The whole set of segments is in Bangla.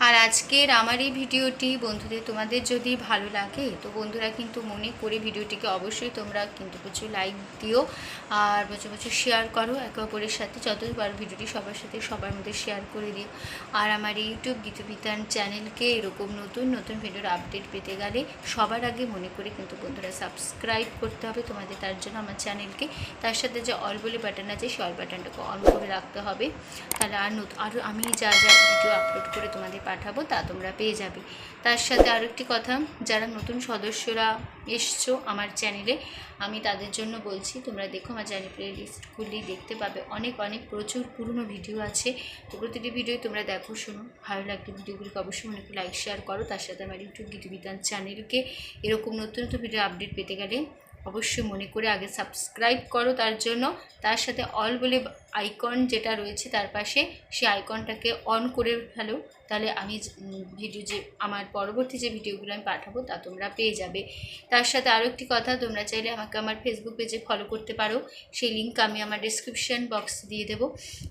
আর আজকের আমার এই ভিডিওটি, বন্ধুদের তোমাদের যদি ভালো লাগে, তো বন্ধুরা কিন্তু মনে করে ভিডিওটিকে অবশ্যই তোমরা কিন্তু প্রচুর লাইক দিও আর প্রচুর প্রচুর শেয়ার করো। একে অপরের সাথে যতই পারো ভিডিওটি সবার সাথে সবার মধ্যে শেয়ার করে দিও। আর আমার ইউটিউব গীতবিতান চ্যানেলকে এরকম নতুন নতুন ভিডিওর আপডেট পেতে গেলে সবার আগে মনে করে কিন্তু বন্ধুরা সাবস্ক্রাইব করতে হবে তোমাদের, তার জন্য আমার চ্যানেলকে তার সাথে যে অল বলে বাটন আছে, সেই অল বাটনটাকে অন করে রাখতে হবে। তাহলে আর নতুন আরও আমি যা যা ভিডিও আপলোড করে তোমাদের পাঠাবো, তা তোমরা পেয়ে যাবে। তার সাথে আরও একটি কথা, যারা নতুন সদস্যরা এসছো আমার চ্যানেলে, আমি তাদের জন্য বলছি, তোমরা দেখো আমার চ্যানেল প্লে লিস্টগুলি দেখতে পাবে। অনেক অনেক, প্রচুর পুরনো ভিডিও আছে। তো প্রতিটি ভিডিও তোমরা দেখো, শোনো। ভালো লাগলে ভিডিওগুলিকে অবশ্যই মনে করে লাইক শেয়ার করো। তার সাথে আমার ইউটিউব গীতবিতান চ্যানেলকে এরকম নতুন নতুন ভিডিও আপডেট পেতে গেলে অবশ্যই মনে করে আগে সাবস্ক্রাইব করো তার জন্য। তার সাথে অল বলে আইকন যেটা রয়েছে তার পাশে সেই আইকনটাকে অন করে ফেলো। তাহলে আমি ভিডিও যে, আমার পরবর্তী যে ভিডিওগুলো আমি পাঠাবো তা তোমরা পেয়ে যাবে। তার সাথে আরও একটি কথা, তোমরা চাইলে আমাকে আমার ফেসবুক পেজে ফলো করতে পারো। সেই লিঙ্ক আমি আমার ডিসক্রিপশান বক্স দিয়ে দেবো।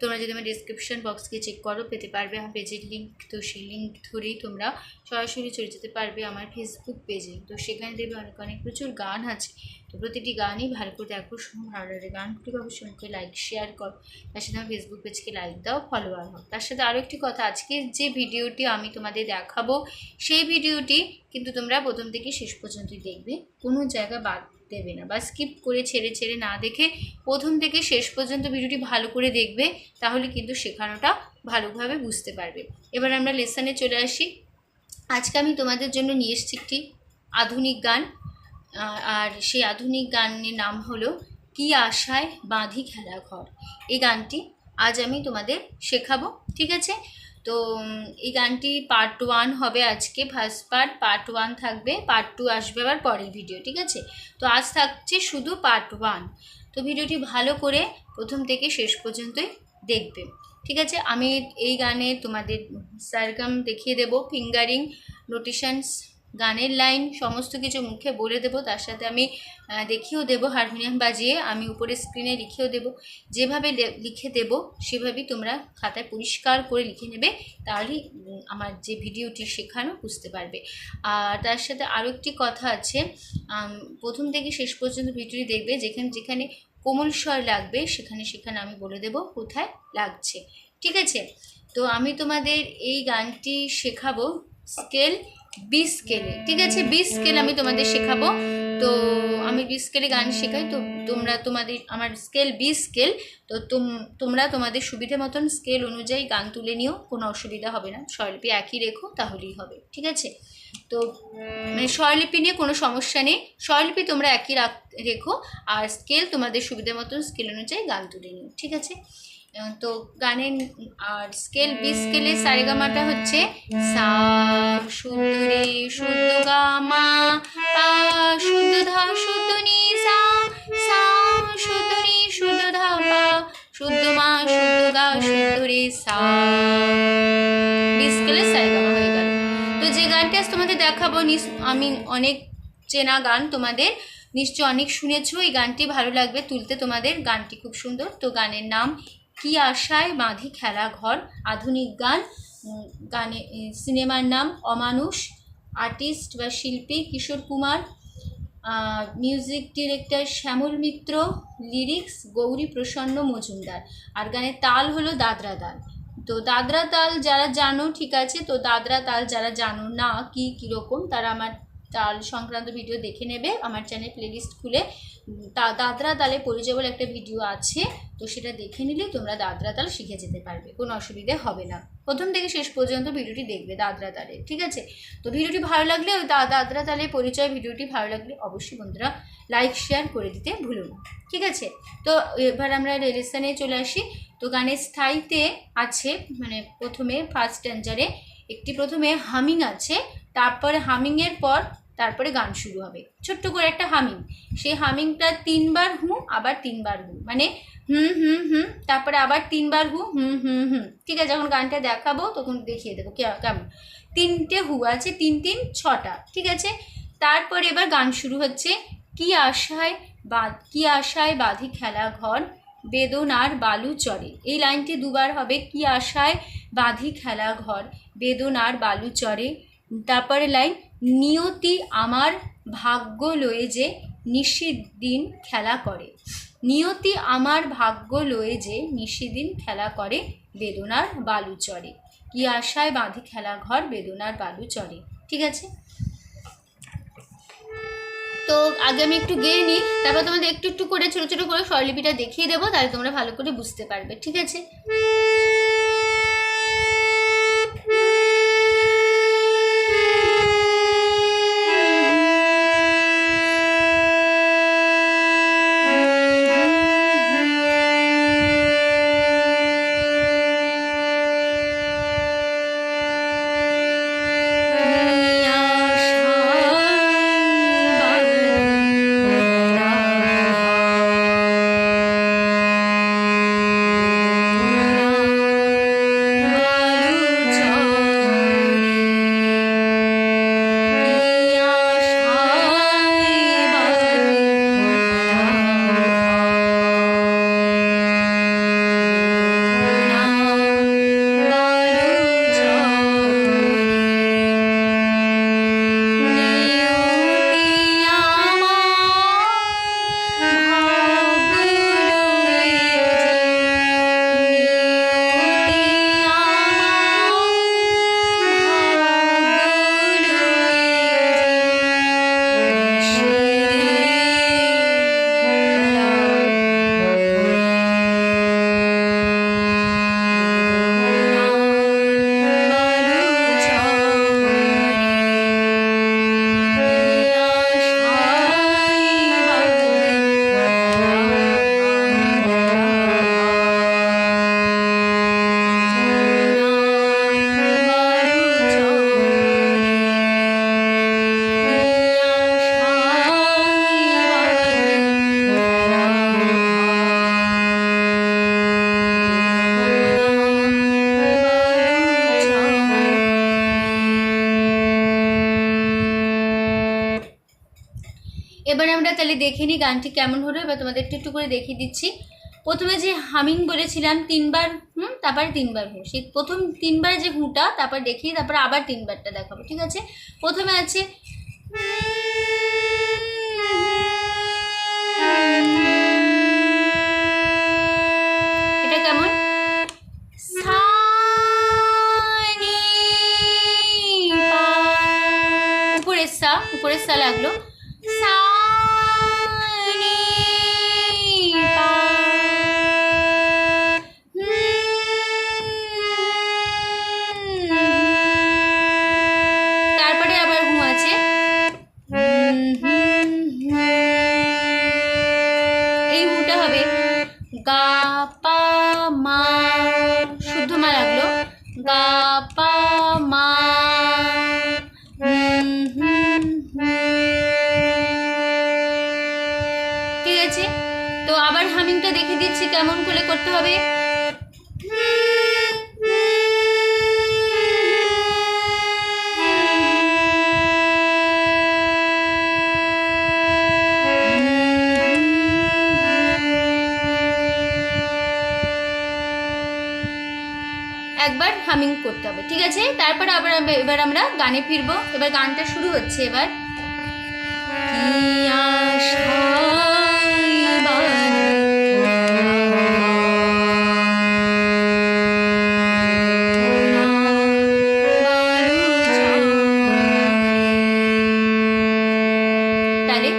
তোমরা যদি আমার ডিসক্রিপশান বক্সকে চেক করো, পেতে পারবে আমার পেজের লিঙ্ক তো সেই লিঙ্ক ধরেই তোমরা সরাসরি চলে যেতে পারবে আমার ফেসবুক পেজে তো সেখানে দেখবে অনেক অনেক প্রচুর গান আছে। তো প্রতিটি গানই ভালো করে দেখো শুনো ভালো লাগে গানগুলিকে অবশ্যই আমাকে লাইক শেয়ার করো। তার সাথে আমার ফেসবুক পেজকে লাইক দাও ফলোয়ার হও। তার সাথে আরও একটি কথা, আজকে যে ভিডিওটি আমি তোমাদের দেখাবো, সেই ভিডিওটি কিন্তু তোমরা প্রথম থেকে শেষ পর্যন্তই দেখবে। কোনো জায়গা বাদ দেবে না বা স্কিপ করে, ছেড়ে ছেড়ে না দেখে প্রথম থেকে শেষ পর্যন্ত ভিডিওটি ভালো করে দেখবে, তাহলে কিন্তু শেখানোটা ভালোভাবে বুঝতে পারবে। এবার আমরা লেসনে চলে আসি। আজকে আমি তোমাদের জন্য নিয়ে এসেছি একটি আধুনিক গান। আর সেই আধুনিক গানের নাম হলো কি আশায় বাঁধি খেলা ঘর। এই গানটি আজ আমি তোমাদের শেখাবো, ঠিক আছে? তো এই গানটি পার্ট ওয়ান হবে আজকে। ফার্স্ট পার্ট পার্ট ওয়ান থাকবে। পার্ট টু আসবে আবার পরের ভিডিও ঠিক আছে? তো আজ থাকছে শুধু পার্ট ওয়ান তো ভিডিওটি ভালো করে প্রথম থেকে শেষ পর্যন্তই দেখবে, ঠিক আছে? আমি এই গানে তোমাদের সারগাম দেখিয়ে দেবো ফিঙ্গারিং নোটেশনস গানের লাইন, সমস্ত কিছু মুখে বলে দেবো, তার সাথে আমি দেখিয়েও দেবো হারমোনিয়াম বাজিয়ে, আমি উপরে স্ক্রিনে লিখেও দেবো। যেভাবে লিখে দেব, সেভাবেই তোমরা খাতায় পরিষ্কার করে লিখে নেবে, তাহলেই আমার যে ভিডিওটি শেখানো বুঝতে পারবে। আর তার সাথে আরও একটি কথা আছে প্রথম থেকে শেষ পর্যন্ত ভিডিওটি দেখবে, যেখানে যেখানে কোমল স্বর লাগবে, সেখানে সেখানে আমি বলে দেব কোথায় লাগছে। ঠিক আছে? তো আমি তোমাদের এই গানটি শেখাবো স্কেল বি স্কেলে ঠিক আছে বি স্কেল আমি তোমাদের শেখাবো। তো আমি বি স্কেলে গান শেখাই, তো তোমরা তোমাদের, আমার স্কেল বি স্কেল তো তোম- তোমরা তোমাদের সুবিধা মতন স্কেল অনুযায়ী গান তুলে নিও, কোনো অসুবিধা হবে না। স্বরলিপি একই রেখো, তাহলেই হবে, ঠিক আছে? তো মানে স্বরলিপি নিয়ে কোনো সমস্যা নেই। স্বরলিপি তোমরা একই রাখ, রেখো, আর স্কেল তোমাদের সুবিধা মতন স্কেল অনুযায়ী গান তুলে নিও, ঠিক আছে? তো গানের আর স্কেল বি স্কেলে সারেগামাটা হচ্ছে সা শুদ্ধ রে শুদ্ধ গা মা পা শুদ্ধ ধা শুদ্ধ নি সা সা শুদ্ধ নি শুদ্ধ ধা পা শুদ্ধ মা শুদ্ধ গা শুদ্ধ রে সা। বি স্কেলে সারেগামা হয়ে গেল। তো যে গানটি আজ তোমাদের দেখাবো নিস- আমি অনেক চেনা গান তোমাদের নিশ্চয় অনেক শুনেছো। এই গানটি ভালো লাগবে তুলতে। তোমাদের গানটি খুব সুন্দর। তো গানের নাম কি আশায় বাঁধি খেলা ঘর? আধুনিক গান গানে সিনেমার নাম অমানুষ, আর্টিস্ট বা শিল্পী Kishore Kumar music director Shyamal Mitra, lyrics Gauri Prasanna Majumdar. আর গানের তাল হলো দাদরা তাল। তো দাদরা তাল যারা জানো, ঠিক আছে, তো দাদরা তাল যারা জানো না, কি, কীরকম, তারা আমার তাল সংক্রান্ত ভিডিও দেখে নেবে, আমার চ্যানেল প্লেলিস্ট খুলে। দাদরা তালে পরিচয় বলে একটা ভিডিও আছে, তো সেটা দেখে নিলে তোমরা দাদরা তাল শিখে যেতে পারবে, কোনো অসুবিধে হবে না। প্রথম থেকে শেষ পর্যন্ত ভিডিওটি দেখবে দাদরা তালে, ঠিক আছে? তো ভিডিওটি ভালো লাগলে ওই দাদরা তালে পরিচয় ভিডিওটি ভালো লাগলে অবশ্যই বন্ধুরা লাইক শেয়ার করে দিতে ভুলো না, ঠিক আছে? তো এবার আমরা রেলিসানে চলে আসি। তো গানের স্থায়ীতে আছে মানে প্রথমে ফার্স্ট স্ট্যান্ডারে একটি প্রথমে হামিং আছে, তারপরে হামিংয়ের পর তারপরে গান শুরু হবে। ছোট্ট করে একটা হামিং। সেই হামিংটা তিনবার হু, আবার তিনবার হু। মানে হুম হুম হুম, তারপরে আবার তিনবার হু, হুম হুম হুম। ঠিক আছে, যখন গানটা দেখাবো তখন দেখিয়ে দেবো কেমন। তিনটে হু আছে, তিন তিন, ছটা। ঠিক আছে? তারপরে এবার গান শুরু হচ্ছে, কি আশায় বা, কি আশায় বাঁধি খেলা ঘর, বেদনার বালু চরে এই লাইনটি দুবার হবে, কি আশায় বাঁধি খেলা ঘর, বেদনার বালু চরে তারপরে লাইন নিয়তি আমার ভাগ্য লয়ে যে নিশিদিন খেলা করে। নিয়তি আমার ভাগ্য লয়ে যে নিশিদিন খেলা করে, বেদনার বালু চড়ে। কি আশায় বাঁধি খেলা ঘর, বেদনার বালু চড়ে। ঠিক আছে? তো আগে আমি একটু গেয়ে নিই, তারপর তোমাদের একটু একটু করে, ছোটো ছোটো করে স্বরলিপিটা দেখিয়ে দেবো, তাহলে তোমরা ভালো করে বুঝতে পারবে। ঠিক আছে? দেখে নিই গানটি কেমন হলো, এবার তোমাদের একটু একটু করে দেখিয়ে দিচ্ছি। প্রথমে যে হামিং বলেছিলাম, তিনবার, হুম, তারপর তিনবার হু সেই প্রথম তিনবার যে হুটা, তারপর দেখি তারপর আবার তিনবারটা দেখাবো, ঠিক আছে? প্রথমে আছে, এটা কেমন? উপরের সা উপরের সা লাগল। হামিং করতে হবে ঠিক আছে? তারপর আবার এবার আমরা গানে ফিরবো। এবার গানটা শুরু হচ্ছে এবার। তাহলে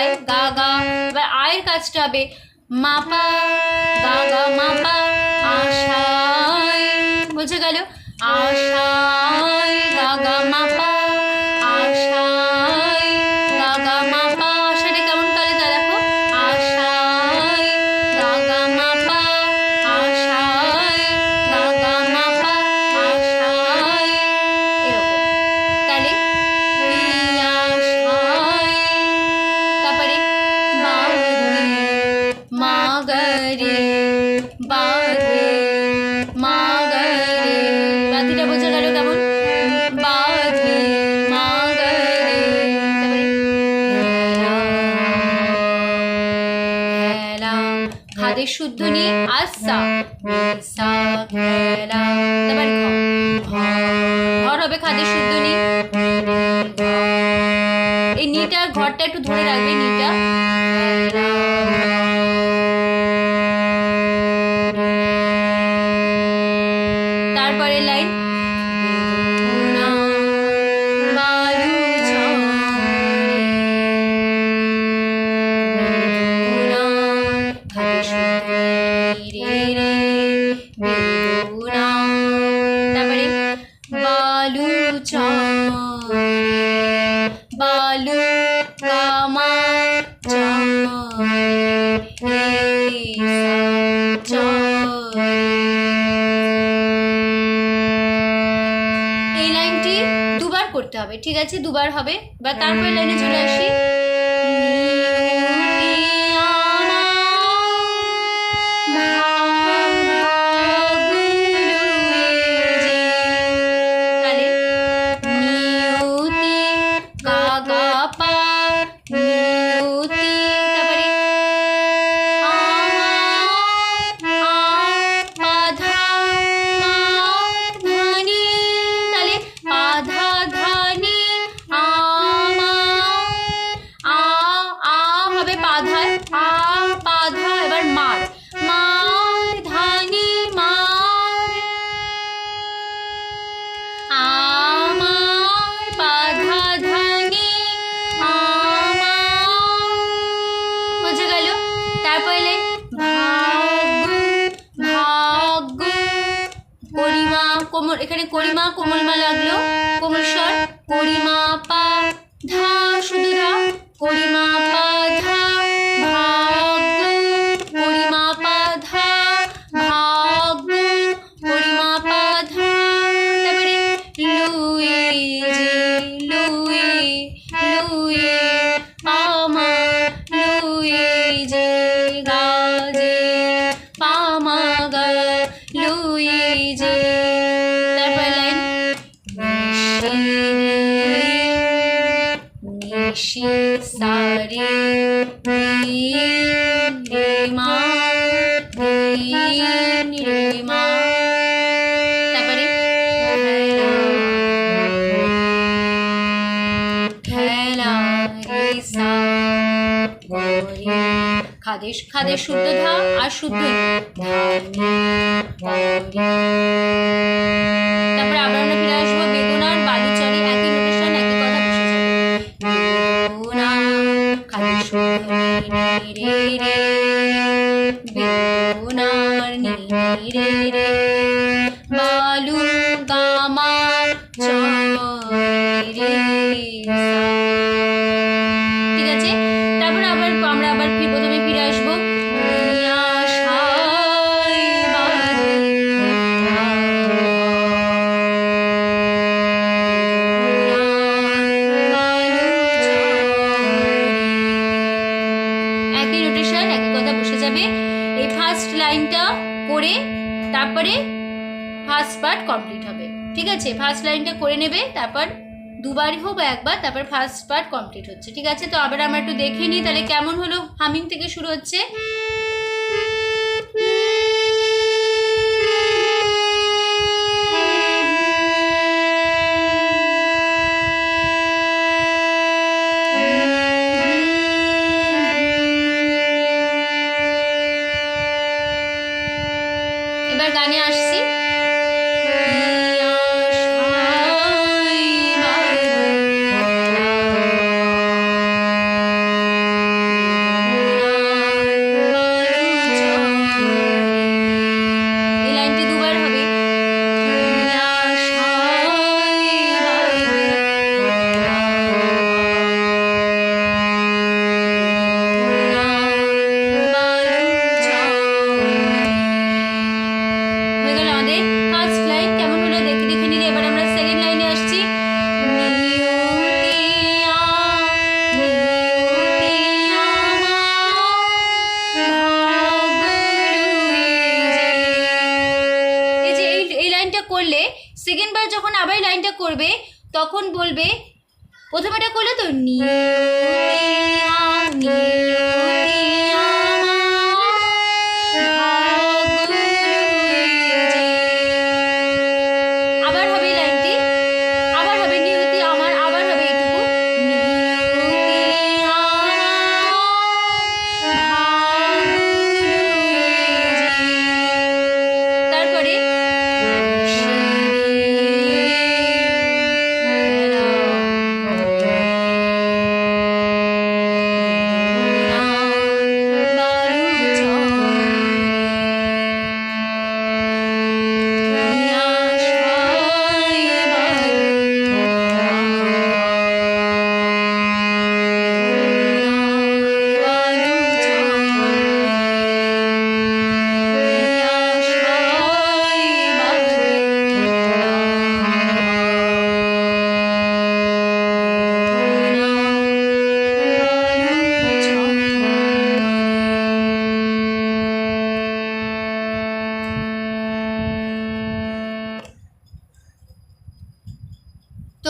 গায়ে গা গা এবার আয়ের কাজটা হবে। মাপা গা গা মাপা, আশায়। বুঝে গেল? আশায় গা গা মা কাদের শুদ্ধ নি এই নিটা ঘরটা একটু ধরে রাখবে নিটা। হবে ঠিক আছে? দুবার হবে বা তারপরে লাইনে চলে আসি। এখানে করিমা কোমল মা লাগল। কোমল স্বর করিমা পা ধা খাদের শুদ্ধ ধা আর শুদ্ধ ধা। আছে ফার্স্ট লাইনটা করে নেবে, তারপর দুবারই হোক একবার, তারপর ফার্স্ট পার্ট কমপ্লিট হচ্ছে, ঠিক আছে? তো আবার আমরা একটু দেখে নিই, তাহলে কেমন হলো হামিং থেকে শুরু হচ্ছে।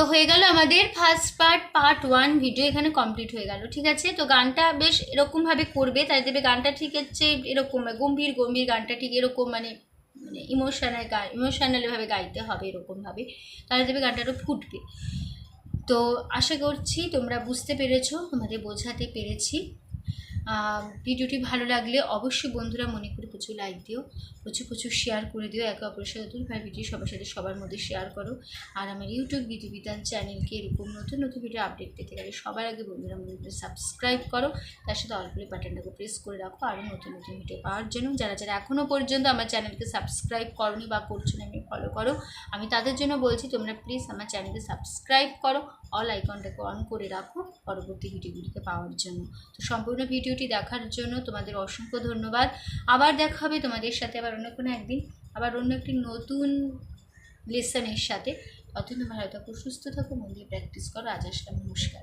তো হয়ে গেল আমাদের first part part one video এখানে কমপ্লিট হয়ে গেল, ঠিক আছে? তো গানটা বেশ এরকমভাবে করবে, তাই দেবে গানটা ঠিক হচ্ছে এরকম, গম্ভীর গম্ভীর গানটা ঠিক এরকম মানে মানে ইমোশনাল গান ইমোশনালভাবে গাইতে হবে এরকমভাবে তাহলে দেবে গানটা আরও ফুটবে। তো আশা করছি তোমরা বুঝতে পেরেছ, তোমাদের বোঝাতে পেরেছি। ভিডিওটি ভালো লাগলে অবশ্যই বন্ধুরা মনে করে প্রচুর লাইক দিও, প্রচুর প্রচুর শেয়ার করে দিও। একে অপরের সাথে দুর্ভার ভিডিও সবার সাথে সবার মধ্যে শেয়ার করো। আর আমার ইউটিউব বিধিবিধান চ্যানেলকে এরকম নতুন নতুন ভিডিও আপডেট পেতে গেলে সবার আগে বন্ধুরা মনে করে সাবস্ক্রাইব করো। তার সাথে অল্পলি বাটনটাকে প্রেস করে রাখো। আরও নতুন নতুন ভিডিও পাওয়ার জন্য। যারা যারা এখনও পর্যন্ত আমার চ্যানেলকে সাবস্ক্রাইব করনি বা করছ না এমনি ফলো করো। আমি তাদের জন্য বলছি, তোমরা প্লিজ আমার চ্যানেলকে সাবস্ক্রাইব করো। অল আইকনটাকে অন করে রাখো পরবর্তী ভিডিওগুলিকে পাওয়ার জন্য। তো সম্পূর্ণ ভিডিওটি দেখার জন্য তোমাদের অসংখ্য ধন্যবাদ। আবার দেখা হবে তোমাদের সাথে আবার অন্য কোনো একদিন। আবার অন্য একটি নতুন লেসনের সাথে। ততদিন ভালো থাকো, সুস্থ থাকো, মন দিয়ে প্র্যাকটিস করো। আজ আসলাম, নমস্কার।